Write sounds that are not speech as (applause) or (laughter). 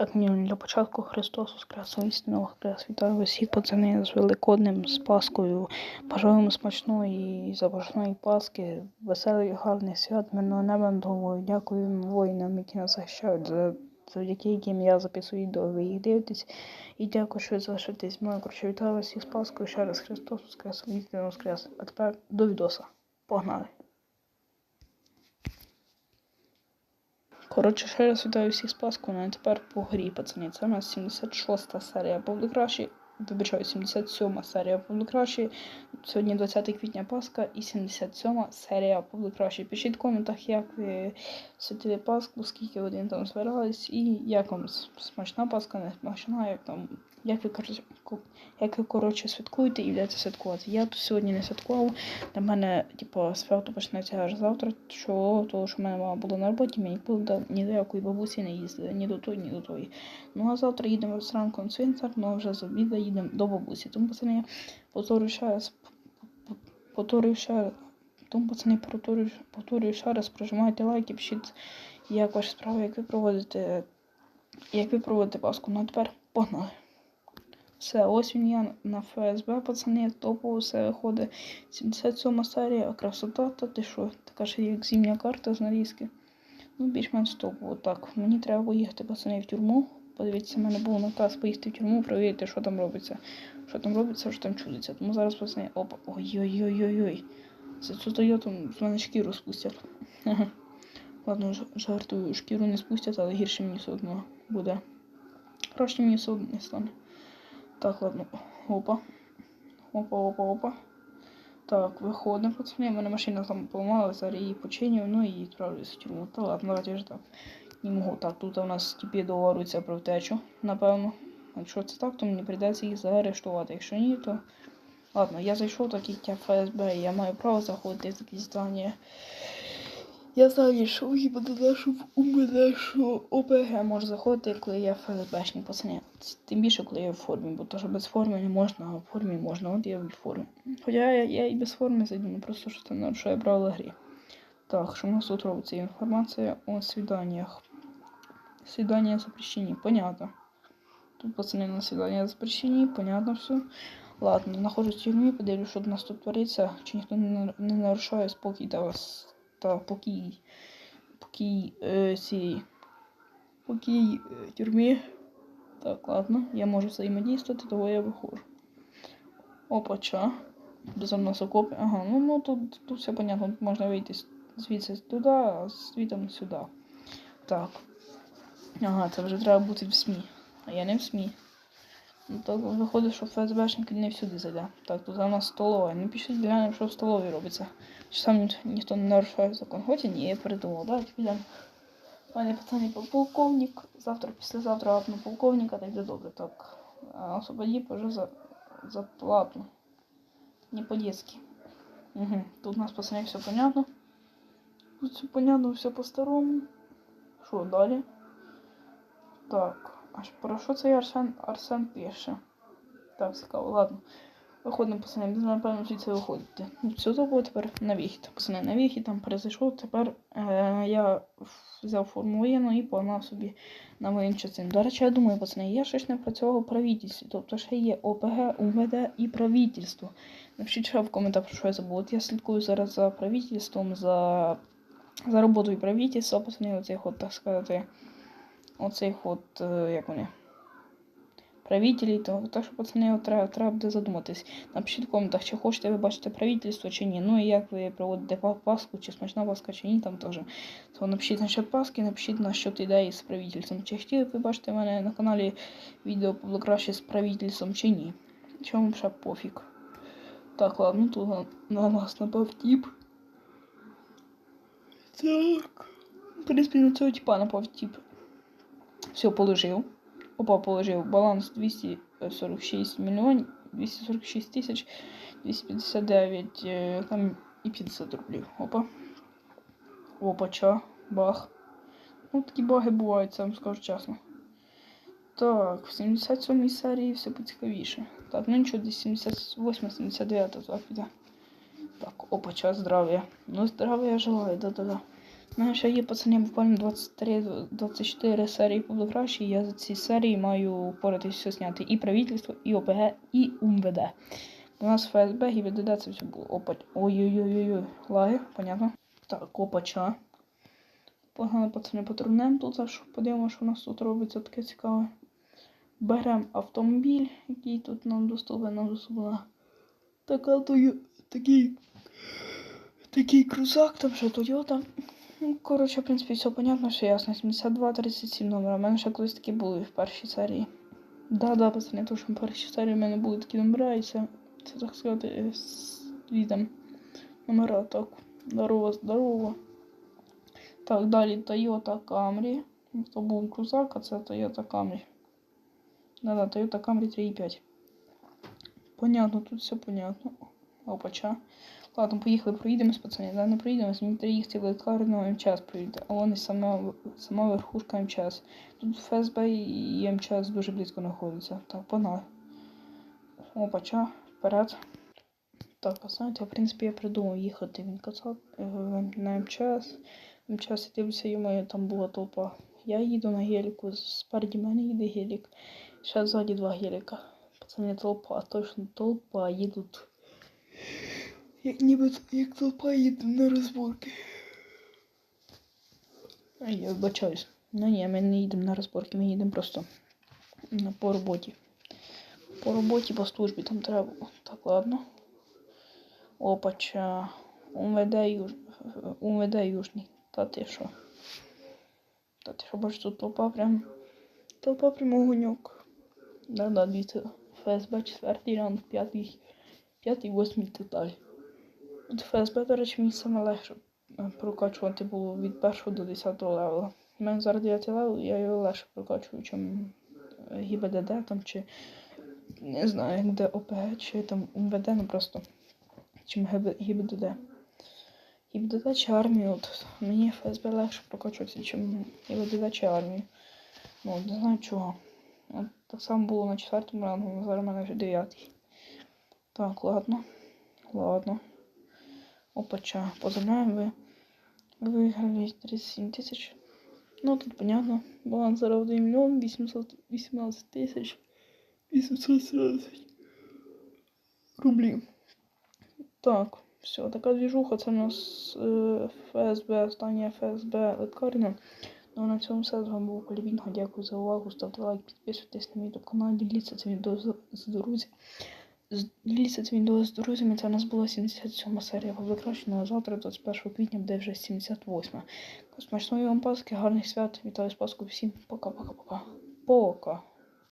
Так, мені для початку Христос Воскрес, істинно Воскрес. Вітаю усіх пацани з Великоднем, з Паскою. Бажаю вам смачної і запашної Паски, веселих, гарних свят, мирного неба над головою. Дякую воїнам, які нас захищають, завдяки яким я записую відео, ви їх дивитесь. І дякую, що ви залишитесь мною. Коротше, вітаю всіх з Паскою. Ще раз Христос Воскрес, істинно Воскрес. А тепер до відоса. Погнали! Коротше, ще раз вітаю всіх з Пасхою, а тепер по грі, пацані. Це у нас 76 серія Повлекраші. Вибачаю, 77 серія Повлекраші. Сьогодні 20 квітня Пасха і 77 серія Повлекраші. Пишіть в коментах, як ви святили Пасху, скільки годин там збирались, і як вам смачна Пасха, не смачна, як там. Як ви як ви коротше святкуєте і йдете святкувати. Я тут сьогодні не святкував. Для мене, типу, свято почнеться аж завтра. Чого? Тому що в мене мама була на роботі, мені ніколи ні до якої бабусі не їздили, ні до тої, ні до тої. Ну а завтра їдемо зранку на цвинтар, ну а вже з обіду їдемо до бабусі. Тому пацани, повторюю ще раз, повторюю ще раз. Тому, пацани, повторюю, повторюю ще раз, прожимайте лайки, пишіть, як ваші справи, як ви проводите, як ви проводите Пасху. Ну а тепер погнали. Все, ось він я на ФСБ, пацани, топово все виходить. 77 серія, красота, та ти що? Така ж як зимня карта з нарізки. Ну, більш-менш топово. Так, мені треба поїхати, пацани, в тюрму. Подивіться, в мене був наказ поїхати в тюрму, перевірити, що там робиться. Що там робиться, що там чудиться. Тому зараз, пацани, опа, ой-ой-ой-ой-ой. За цю Тойоту з мене шкіру спустять. (laughs) Ладно, жартую, шкіру не спустять, але гірше мені все одно буде. Краще мені все одно не стане. Так, ладно. Опа. Опа, опа, опа. Так, виходимо, пацани. У мене машина там поламалася, зараз її починю, ну і відправлюся в тюрму. Та ладно, давайте вже так. Не можу. Так, тут у нас типі договорюється про втечу, напевно. Якщо це так, то мені прийдеться їх заарештувати. Якщо ні, то. Ладно, я зайшов так як я ФСБ, я маю право заходити в такі здання. Я зайшов і буду нашу у мене, що ОПГ може заходити, коли я ФСБшник, пацани. Тим більше, коли я в формі, бо то, що без форми не можна, а в формі можна, от я в формі. Хоча я, я і без форми зайду, ну просто що це нарушує правила гри. Так, що у нас тут робиться? Інформація о свиданнях. Свидания запрещені, понятно. Тут пацани на свидания запрещені, понятно все. Ладно, нахожусь в тюрмі, подивлюсь, що у нас тут твориться, чи ніхто не, нар- не нарушає спокій та вас та покій, покій е, цієї, покій е, тюрмі. Так, ладно, я можу взаємодійствувати, того я виходжу. Опача. Без нас окопи. Ага, ну, ну тут, тут все понятно, тут можна вийти звідси туди, а звідти сюди. Так. Ага, це вже треба бути в СМІ. А я не в СМІ. Ну, то виходить, що ФСБшник не всюди зайде. Так, тут у нас столова. Ну пишіть глянемо, що в столовій робиться. Чи сам ні- ніхто не нарушає закон. Хоча ні, я передумав. Давайте підемо. Пане пацани, пол- полковник. Завтра, післязавтра апну полковника, так буде добре. Так. А освободи, вже за, за плату. Не по-детски. Угу. Тут у нас пацани все понятно. Тут все понятно, все по-старому. Що далі? Так. Аж про що цей Арсен, Арсен пише? Так, цікаво, ладно. Виходимо, пацани, ми напевно звідси виходити. Ну, все було тепер на вихід. Пацани, на вихід там перезайшов. Тепер е, я взяв форму воєнну і погнав собі на воєнну частину. До речі, я думаю, пацани, я щось не працював у правительстві. Тобто ще є ОПГ, УВД і правительство. Напишіть ще в коментах, про що я забув. От я слідкую зараз за правительством, за, за роботою правительства, пацани, оцей ход, так сказати оцих от, е, як вони, правителі, то так що пацани, треба, треба буде задуматись. Напишіть в коментах, чи хочете ви бачити правительство, чи ні. Ну і як ви проводите па- Пасху, чи смачна Пасха, чи ні, там теж. То напишіть насчет Пасхи, напишіть насчет ідеї з правительством. Чи хотіли б ви бачити в мене на каналі відео було краще з правительством, чи ні. Чому ще пофіг. Так, ладно, тут на, на нас напав тіп. Так. В принципі, на цього типа напав тіп. Все, положив. Опа, положив. Баланс 246 мільйонів, 246 тисяч, 259 е, там і 50 рублів. Опа. Опа, ча, бах. Ну, такі баги бувають, вам скажу чесно. Так, в 77 серії все поцікавіше. Так, ну нічого, десь 78-79 так піде. Так, опа, час здравия. Ну, здравия желаю, да-да-да. Мене ще є пацани буквально 23-24 серії публікацій. Я за ці серії маю впоратись все зняти і правительство, і ОПГ, і УМВД. У нас ФСБ і ВДД це все було. Опа. Ой-ой-ой-ой. Лаги, понятно. Так, опача. Погнали пацани патрульнем тут, аж подивимося, що у нас тут робиться таке цікаве. Беремо автомобіль, який тут нам доступен, нам доступна така то такий, такий крузак, там ще Toyota. Ну, коротше, в принципі, все понятно, все ясно. 72, 37 номер. У мене ще колись такі були в першій серії. Да-да, пацани, то що в першій серії в мене були такі номера, і це, це так сказати, е, з відом номера. Так, здорово, здорово. Так, далі Toyota Camry. То був крузак, а це Toyota Camry. Да-да, Toyota Camry 3.5. Понятно, тут все понятно. Опача. Ладно, поїхали, проїдемось, пацани. Да, не проїдемось, мені треба їхати в лікарню МЧС проїде. А вон і сама, сама верхушка МЧС. Тут ФСБ і МЧС дуже близько знаходяться. Так, погнали. Опача, вперед. Так, а знаєте, в принципі, я придумав їхати в Інкасат е, на МЧС. МЧС я дивлюся, йому там була толпа. Я їду на геліку, спереді мене їде гелік. Ще ззаді два геліка. Пацани, толпа, точно толпа, їдуть. Як ніби як толпа їде на розборки. Ай, я вибачаюсь. Ну ні, ми не їдемо на розборки, ми їдемо просто на, по роботі. По роботі, по службі там треба. Так, ладно. Опача. УМВД, юж... УМВД Южний. Та ти що? Та ти що бачиш, тут толпа прям. Толпа прям огоньок. Да-да, дивіться. ФСБ 4 ранг, 5, 5, 8 і От ФСБ, до речі, мені саме легше е, прокачувати було від 1 до 10 левела. У мене зараз 9 левел, я його легше прокачую, чим е, ГІБДД там чи не знаю, як де ОПГ, чи там УМВД, ну просто чим ГІБДД. ГІБДД чи армію, от мені ФСБ легше прокачуватися, чим ГІБДД чи армію. Ну, не знаю чого. От так само було на четвертому рангу, зараз в мене вже дев'ятий. Так, ладно. Ладно. Опача. Поздравляем, вы выиграли 37 тысяч. Ну, тут понятно. Баланс зараз 1 миллион 818 тысяч 817 рублів. Так, все, така движуха. Це у нас е, ФСБ, остання ФСБ лікарня. Ну, на цьому все з вами був Калівінга. Дякую за увагу. Ставте лайк, підписуйтесь на мій YouTube канал, діліться цим відео з, з друзями. Діліться цим відео з друзями. Це у нас була 77 серія покращена. Завтра, 21 квітня, буде вже 78. Смачної вам Пасхи, гарних свят. Вітаю з Пасху всім. Пока-пока-пока. Пока.